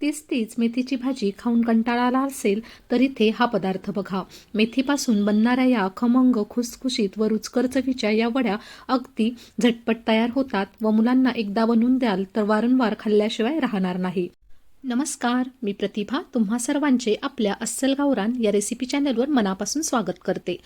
तीच तीच मेथीची भाजी खाऊन कंटाळा आला असेल तर इथे हा पदार्थ बघा. मेथीपासून बनणाऱ्या या खमंग खुसखुशीत व रुचकर चवीच्या या वड्या अगदी झटपट तयार होतात व मुलांना एकदा बनवून द्याल तर वारंवार खाल्ल्याशिवाय राहणार नाही. नमस्कार मी प्रतिभा तुम्हा सर्वांचे आपल्या अस्सल गावरान या रेसिपी चॅनलवर मनापासून स्वागत करते.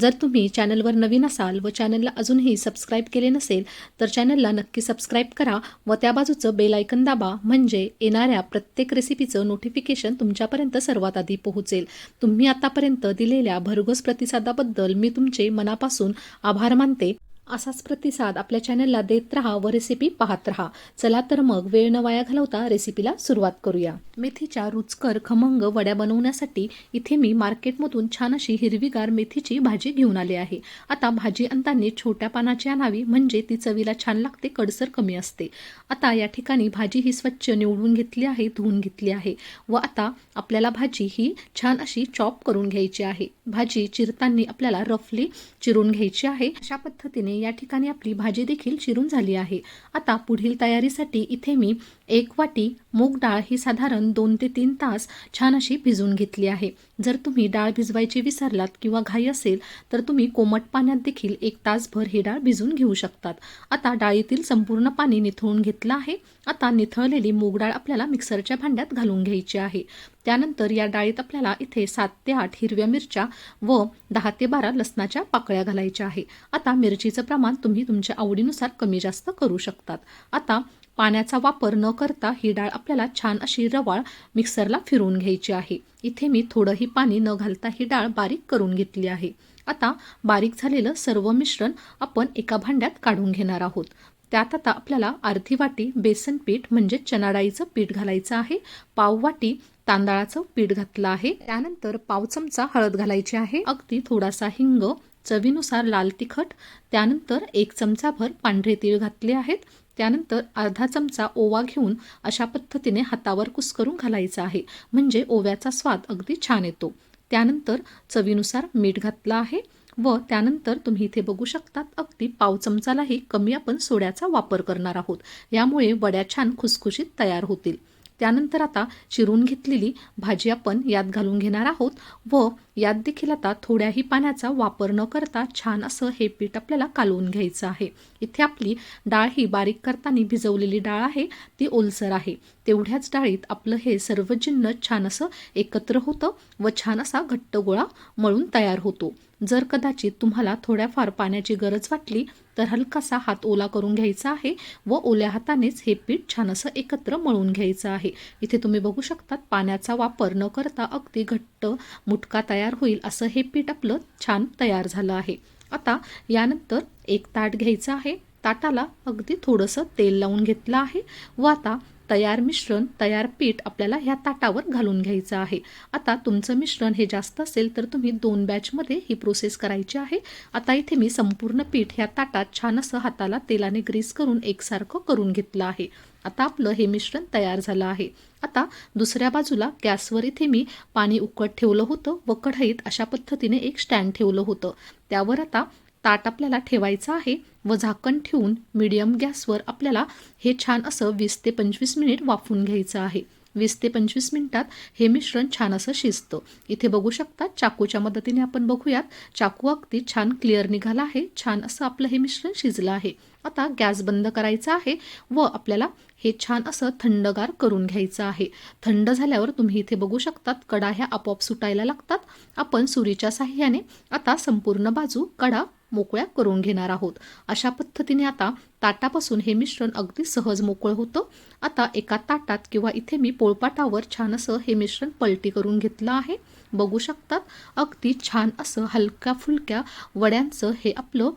जर तुम्ही चॅनलवर नवीन असाल व चॅनलला अजूनही सबस्क्राईब केले नसेल तर चॅनलला नक्की सबस्क्राईब करा व त्या बाजूचं बेल दाबा म्हणजे येणाऱ्या प्रत्येक रेसिपीचं नोटिफिकेशन तुमच्यापर्यंत सर्वात आधी पोहोचेल. तुम्ही आतापर्यंत दिलेल्या भरघोस प्रतिसादाबद्दल मी तुमचे मनापासून आभार मानते. असाच प्रतिसाद आपल्या चॅनलला देत राहा व रेसिपी पाहत राहा. चला तर मग वेळ न वाया घालवता रेसिपीला सुरुवात करूया. मेथीच्या रुचकर खमंग वड्या बनवण्यासाठी इथे मी मार्केटमधून छान अशी हिरवीगार मेथीची भाजी घेऊन आली आहे. आता भाजी अंतांनी छोट्या पानाची आणावी म्हणजे ती चवीला छान लागते कडसर कमी असते. आता या ठिकाणी भाजी ही स्वच्छ निवडून घेतली आहे धुवून घेतली आहे व आता आपल्याला भाजी ही छान अशी चॉप करून घ्यायची आहे. भाजी चिरताना आपल्याला रफली चिरून घ्यायची आहे. अशा पद्धतीने या ठिकाणी आपली भाजी देखील चिरून झाली आहे. आता पुढील तयारीसाठी इथे मी एक वाटी मूग डाळ ही साधारण दोन ते तीन तास छान अशी भिजवून घेतली आहे. जर तुम्ही डाळ भिजवायची विसरलात किंवा घाई असेल तर तुम्ही कोमट पाण्यात देखील एक तासभर ही डाळ भिजवून घेऊ शकतात. आता डाळीतील संपूर्ण पाणी निथळून घेतलं आहे. आता निथळलेली मूग डाळ आपल्याला मिक्सरच्या भांड्यात घालून घ्यायची आहे. त्यानंतर या डाळीत आपल्याला इथे सात ते आठ हिरव्या मिरच्या व दहा ते बारा लसणाच्या पाकळ्या घालायच्या आहे. आता मिरचीचं प्रमाण तुम्ही तुमच्या आवडीनुसार कमी जास्त करू शकतात. आता पाण्याचा वापर न करता ही डाळ आपल्याला छान अशी रवाळ मिक्सरला फिरवून घ्यायची आहे. इथे मी थोडंही पाणी न घालता ही डाळ बारीक करून घेतली आहे. आता बारीक झालेलं सर्व मिश्रण आपण एका भांड्यात काढून घेणार आहोत. त्यात आता आपल्याला अर्धी वाटी बेसन पीठ म्हणजे चना डाळीचं पीठ घालायचं आहे. पाव वाटी तांदळाचं पीठ घातलं आहे. त्यानंतर पाव चमचा हळद घालायची आहे. अगदी थोडासा हिंग चवीनुसार लाल तिखट त्यानंतर एक चमचाभर पांढरे तीळ घातले आहेत. त्यानंतर अर्धा चमचा ओवा घेऊन अशा पद्धतीने हातावर कुस्करून घालायचा आहे. म्हणजे ओव्याचा स्वाद अगदी छान येतो. त्यानंतर चवीनुसार मीठ घातलं आहे व त्यानंतर तुम्ही इथे बघू शकतात अगदी पाव चमचालाही कमी आपण सोड्याचा वापर करणार आहोत. यामुळे वड्या छान खुसखुशीत तयार होतील. त्यानंतर आता चिरून घेतलेली भाजी आपण यात घालून घेणार आहोत व यात देखील आता थोड्याही पाण्याचा वापर न करता छान असं हे पीठ आपल्याला कालवून घ्यायचं आहे. इथे आपली डाळ ही बारीक करताना भिजवलेली डाळ आहे ती ओलसर आहे. तेवढ्याच डाळीत आपलं हे सर्व जिन्न छान असं एकत्र होतं व छान असा घट्ट गोळा मळून तयार होतो. जर कदाचित तुम्हाला थोड्याफार पाण्याची गरज वाटली तर हलकासा हात ओला करून घ्यायचा आहे व ओल्या हातानेच हे पीठ छान असं एकत्र मळून घ्यायचं आहे. इथे तुम्ही बघू शकतात पाण्याचा वापर न करता अगदी घट्ट मुटका तयार होईल असं हे पीठ आपलं छान तयार झालं आहे. आता यानंतर एक ताट घ्यायचं आहे. ताटाला अगदी थोडंसं तेल लावून घेतलं आहे व आता तयार मिश्रण तयार पीठ आपल्याला ह्या ताटावर घालून घ्यायचं आहे. आता तुमचं मिश्रण हे जास्त असेल तर तुम्ही दोन बॅचमध्ये ही प्रोसेस करायची आहे. आता इथे मी संपूर्ण पीठ ह्या ताटात छान असं हाताला तेलाने ग्रीस करून एकसारखं करून घेतलं आहे. आता आपलं हे मिश्रण तयार झालं आहे. आता दुसऱ्या बाजूला गॅसवर इथे मी पाणी उकळत ठेवलं होतं व कढईत अशा पद्धतीने एक स्टँड ठेवलं होतं. त्यावर आता ताट आपल्याला ठेवायचं आहे. व झाकण ठेवून मीडियम गॅसवर आपल्याला हे छान असं वीस ते पंचवीस मिनिट वाफवून घ्यायचं आहे. वीस ते पंचवीस मिनिटात हे मिश्रण छान असं शिजतं. इथे बघू शकता चाकूच्या मदतीने आपण बघूयात. चाकू अगदी छान क्लिअर निघाला आहे. छान असं आपलं हे मिश्रण शिजलं आहे. आता गॅस बंद करायचा आहे व आपल्याला हे छान असं थंडगार करून घ्यायचं आहे. थंड झाल्यावर तुम्ही इथे बघू शकतात कडा ह्या आपोआप सुटायला लागतात. आपण सुरीच्या साह्याने आता संपूर्ण बाजू कडा मोकळ्या करून घेणार आहोत. अशा पद्धतीने आता ताटापासून हे मिश्रण अगदी सहज मोकळं होतं. आता एका ताटात किंवा इथे मी पोळपाटावर छान असं हे मिश्रण पलटी करून घेतलं आहे. बघू शकतात अगदी छान असं हलक्या फुलक्या वड्यांचं हे आपलं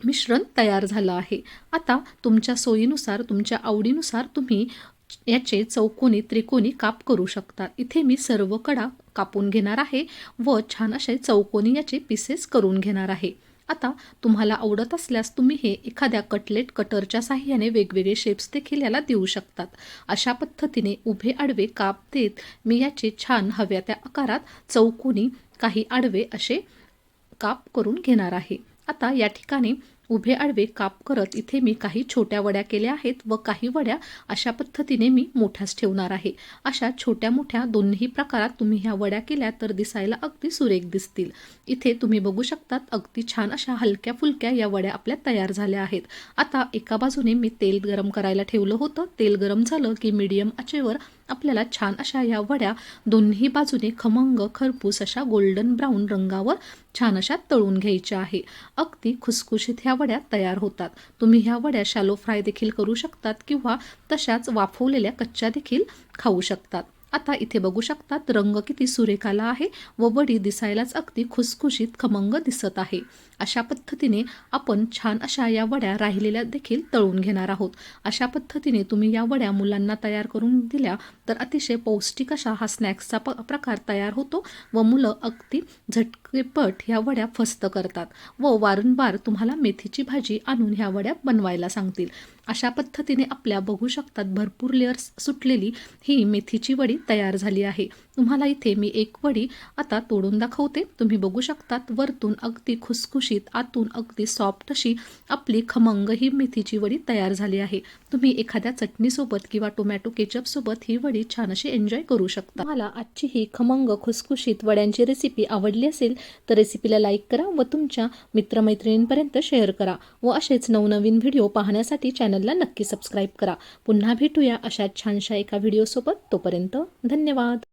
मिश्रण तयार झालं आहे. आता तुमच्या सोयीनुसार तुमच्या आवडीनुसार तुम्ही याचे चौकोनी त्रिकोणी काप करू शकता. इथे मी सर्व कडा कापून घेणार आहे व छान असे चौकोनी याचे पीसेस करून घेणार आहे. आता तुम्हाला आवडत असल्यास तुम्ही हे एखाद्या कटलेट कटरच्या साह्याने वेगवेगळे शेप्स देखील याला देऊ शकतात. अशा पद्धतीने उभे आडवे काप देत मी याचे छान हव्या त्या आकारात चौकोनी काही आडवे असे काप करून घेणार आहे. आता या ठिकाणी उभे आडवे काप करत इथे मी काही छोट्या वड्या केल्या आहेत व काही वड्या अशा पद्धतीने मी मोठ्याच ठेवणार आहे. अशा छोट्या मोठ्या दोन्ही प्रकारात तुम्ही ह्या वड्या केल्या तर दिसायला अगदी सुरेख दिसतील. इथे तुम्ही बघू शकतात अगदी छान अशा हलक्या फुलक्या या वड्या आपल्या तयार झाल्या आहेत. आता एका बाजूने मी तेल गरम करायला ठेवलं होतं. तेल गरम झालं की मीडियम आचेवर आपल्याला छान अशा या वड्या दोन्ही बाजूने खमंग खरपूस अशा गोल्डन ब्राऊन रंगावर छान अशा तळून घ्यायच्या आहे. अगदी खुसखुशीत ह्या ह्या वड्या तयार होतात. तुम्ही ह्या वड्या शॅलो फ्राय देखील करू शकतात किंवा तशाच वाफवलेल्या कच्च्या देखील खाऊ शकतात. आता इथे बघू शकतात रंग किती सुरेख आला आहे व वडी दिसायलाच अगदी खुसखुशीत खमंग दिसत आहे. अशा पद्धतीने आपण छान अशा या वड्या राहिलेल्या देखील तळून घेणार आहोत. अशा पद्धतीने तुम्ही या वड्या मुलांना तयार करून दिल्या तर अतिशय पौष्टिक अशा हा स्नॅक्सचा प प्रकार तयार होतो व मुलं अगदी झटकेपट ह्या वड्या फस्त करतात व वारंवार तुम्हाला मेथीची भाजी आणून ह्या वड्या बनवायला सांगतील. अशा पद्धतीने आपल्या बघू शकतात भरपूर लेअर्स सुटलेली ही मेथीची वडी तयार झाली आहे. तुम्हाला इथे मी एक वडी आता तोडून दाखवते. तुम्ही बघू शकतात वरतून अगदी खुसखुशीत आतून अगदी सॉफ्ट अशी आपली खमंग ही मेथीची वडी तयार झाली आहे. तुम्ही एखाद्या चटणीसोबत किंवा टोमॅटो केचपसोबत ही वडी छान अशी एन्जॉय करू शकता. मला आजची ही खमंग खुसखुशीत वड्यांची रेसिपी आवडली असेल तर रेसिपीला लाईक करा व तुमच्या मित्रमैत्रिणींपर्यंत शेअर करा व असेच नवनवीन व्हिडिओ पाहण्यासाठी चॅनलला नक्की सबस्क्राईब करा. पुन्हा भेटूया अशा छानशा एका व्हिडिओसोबत तोपर्यंत धन्यवाद.